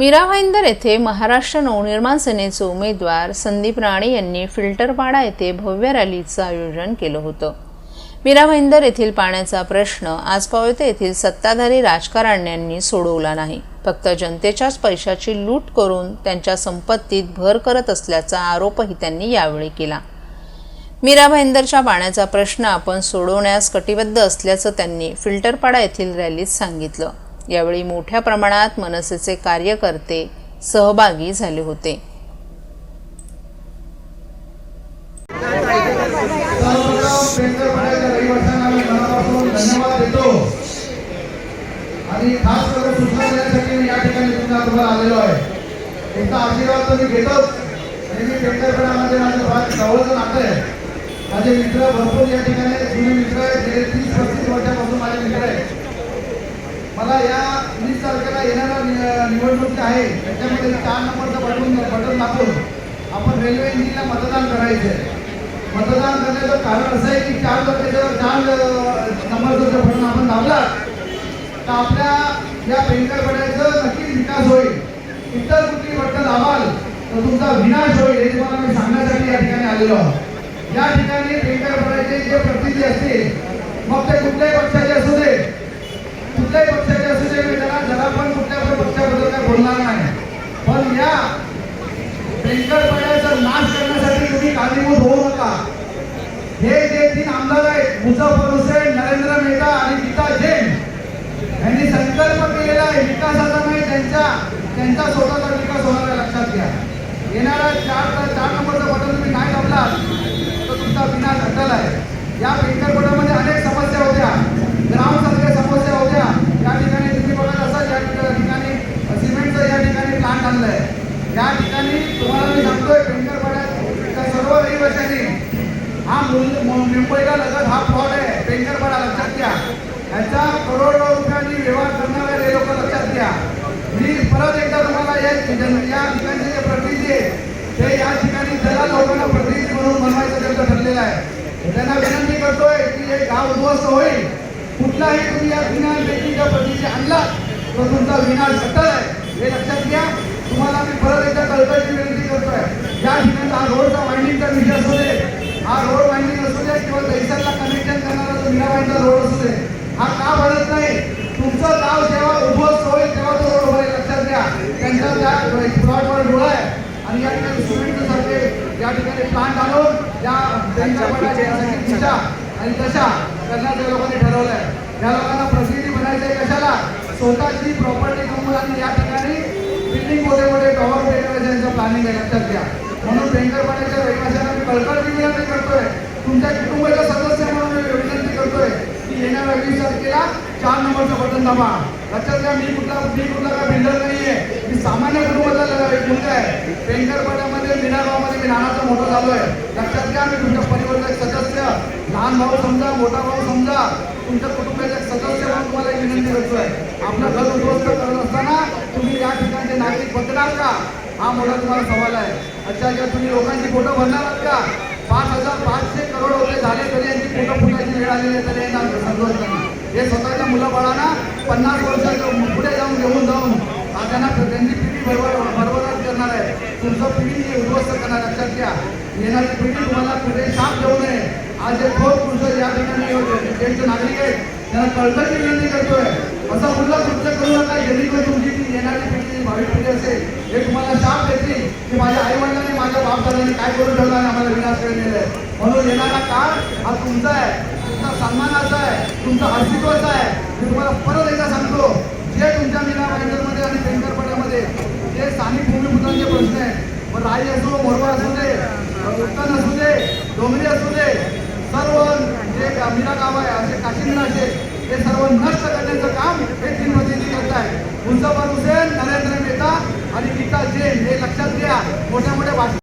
मीरा भाईंदर येथे महाराष्ट्र नवनिर्माण सेनेचे उमेदवार संदीप राणे यांनी फिल्टरपाडा येथे भव्य रॅलीचं आयोजन केलं होतं. मीरा भाईंदर येथील पाण्याचा प्रश्न आज पावते येथील सत्ताधारी राजकारण्यांनी सोडवला नाही. फक्त जनतेच्याच पैशाची लूट करून त्यांच्या संपत्तीत भर करत असल्याचा आरोपही त्यांनी यावेळी केला. मीरा भाईंदरच्या पाण्याचा प्रश्न आपण सोडवण्यास कटिबद्ध असल्याचं त्यांनी फिल्टरपाडा येथील रॅलीत सांगितलं. यावेळी मोठ्या प्रमाणात मनसेचे कार्यकर्ते सहभागी झाले होते. आणि खास करून सूचना देण्यासाठी मी या ठिकाणी तुमच्या तुम्हाला आलेलो आहे. आशीर्वाद तर मी घेतोच. आणि मी पेंटरपणामध्ये माझं फार जवळचं नातं आहे. माझे मित्र भरपूर या ठिकाणी जुने मित्र आहेत. गेले तीस पस्तीस वर्षापासून माझे मित्र आहेत. मला या वीस तारखेला येणारा निवडणूक आहे त्याच्यामध्ये चार नंबरचं बटन बटन दाखवून आपण रेल्वे इंजिनला मतदान करायचं आहे. मतदान करण्याचं कारण असं आहे की चार जर त्याच्यावर चार नंबरचं जर बटन आपण दाबला तर आपल्या या पेंटरपड्याचं नक्कीच विकास होईल. इतर कुठली बटन दाबाल तर तुमचा विनाश होईल हे तुम्हाला मी सांगण्यासाठी या ठिकाणी आलेलो आहोत. या ठिकाणी पेंटरपड्याचे जे प्रतिनिधी असतील मग ते कुठल्याही पक्षाचे असू दे कुठल्याही पक्षाचे असू दे मी त्याला जरा पण कुठल्या पण पक्षाबद्दल काय बोलणार नाही पण या म्हणजे बेंकरपड्याचा नाश करण्यासाठी तुम्ही कारणीभूत होऊ नका. हे जे तीन आमदार आहेत मुझफ्फर हुसेन नरेंद्र मेहता आणि गीता जैन यांनी संकल्प केलेला आहे विकासाचा नाही त्यांच्या त्यांचा स्वतःचा विकास होणार लक्षात घ्या. येणारा चार चार नंबरचा बटन तुम्ही नाही दाबला तर तुमचा विनाश अटल आहे. या बेंकरपड्यामध्ये अनेक समस्या होत्या ग्रामसारख्या समस्या होत्या या ठिकाणी तुम्ही बघत असाल या ठिकाणी सिमेंटचं या ठिकाणी प्लांट आणलंय या ठिकाणी तुम्हाला मी सांगतोय पेंकरपाड्याच्या सर्व रहिवाशांनी हा रुपयेला लगत हा फ्रॉड आहे. पेंकरपाडा लक्षात घ्या. ह्याचा करोडो रुपयांनी व्यवहार करणारे हे लोक लक्षात घ्या. मी परत एकदा तुम्हाला या या ठिकाणचे जे प्रतिनिधी ते या ठिकाणी जरा लोकांना प्रतिनिधी म्हणून बनवायचं त्यांचं ठरलेलं आहे. त्यांना विनंती करतोय की हे गाव उद्ध्वस्त होईल. कुठलाही तुम्ही या विनापैकीच्या प्रतिनिधी आणला तर तुमचा विनाश सटल आहे. हे लक्षात घ्या. तुम्हाला मी परत एकदा कळकळची विनंती करतोय या ठिकाणी हा रोडचा वाइंडिंगचा विषय असू दे हा रोड वाइंडिंग असू दे किंवा दैसाला कनेक्शन करणारा जो मीराबाईंचा रोड असू दे हा का बनत नाही तुमचं नाव जेव्हा उभं होईल तेव्हा तो रोड होईल लक्षात घ्या. त्यांच्या त्या प्लॉटवर डोळा आहे. आणि या ठिकाणी सिमेंट सारखे या ठिकाणी प्लांट आणून या त्यांच्या दिशा आणि तशा करण्याचं या लोकांनी ठरवलं आहे या लोकांना प्रतिनिधी बनायचं आहे कशाला? स्वतःची प्रॉपर्टी कमवून आणि या ठिकाणी बिल्डिंग मोठे मोठे टॉवर उभे यांचं प्लॅनिंग आहे. लक्षात घ्या. म्हणून बेंकरपाड्याच्या रहिवाशांना मी कळकळ दिली करतोय तुमच्या कुटुंबाच्या सदस्य म्हणून मी विनंती करतोय की येणाऱ्या वीस तारखेला चार नंबरचं बटन लक्षात घ्या मी कुठला मी कुठला काय बिल्डर नाहीये. मी सामान्य कुटुंबातला एक मुलगा आहे. पेंकरपाड्यामध्ये मीना गावामध्ये मी लहानाचा मोठा झालो आहे लक्षात घ्या मी तुमच्या परिवाराचा एक सदस्य. लहान भाऊ समजा मोठा भाऊ समजा. तुमच्या कुटुंबाचा एक सदस्य म्हणून तुम्हाला एक विनंती करतोय. आपलं घर उद्ध्वस्त करत असताना तुम्ही या ठिकाणचे नागरिक बदलाल का? हा मोठा तुम्हाला सवाल आहे. अच्छा घ्या तुम्ही लोकांची फोटो भरणार आहात का? पाच हजार पाचशे करोड रुपये झाले तरी यांची फोटो फुटायची वेळ आलेली तरी यांना संतोष नाही. हे स्वतःच्या मुलाबाळांना पन्नास वर्षाचं पुढे जाऊन घेऊन जाऊन त्यांना त्यांची पिढी बरोबर बरोबरच करणार आहे. तुमचं पिढी उद्ध्वस्त करणार लक्षात घ्या. येणारी पिढी तुम्हाला कुठे शाप देऊ नये. आज जे थोर पुरुष या ठिकाणी ज्येष्ठ नागरिक आहेत त्यांना कळकळची विनंती करतोय. असा कुठला कृत्य करू नका. जेणेकरून तुमची ती येणारी पिढी भावी पिढी असेल. हे तुम्हाला शाप देतील की माझ्या आई वडिलांनी माझ्या बापदादांनी काय करून ठेवलं आणि आम्हाला विनाश केलेलं आहे. म्हणून येणारा काळ हा तुमचा आहे. तुमचा सन्मानाचा आहे. तुमचा अस्तित्वाचा आहे. परत एकदा सांगतो जे तुमच्या मीना मध्ये आणि पेंटरपाड्यामध्ये जे स्थानिक भूमिपुत्रांचे प्रश्न आहेत मग राई असो मोरवा असू दे उत्तन असू दे डोंगरी असू दे सर्व जे मीरा गाव आहे असे काशीमीनाचे हे सर्व नष्ट करण्याचं काम हे तीन प्रतिनिधी करत आहे मुझफ्फर हुसेन नरेंद्र मेहता आणि गीता जैन हे लक्षात घ्या मोठ्या मोठ्या भाषण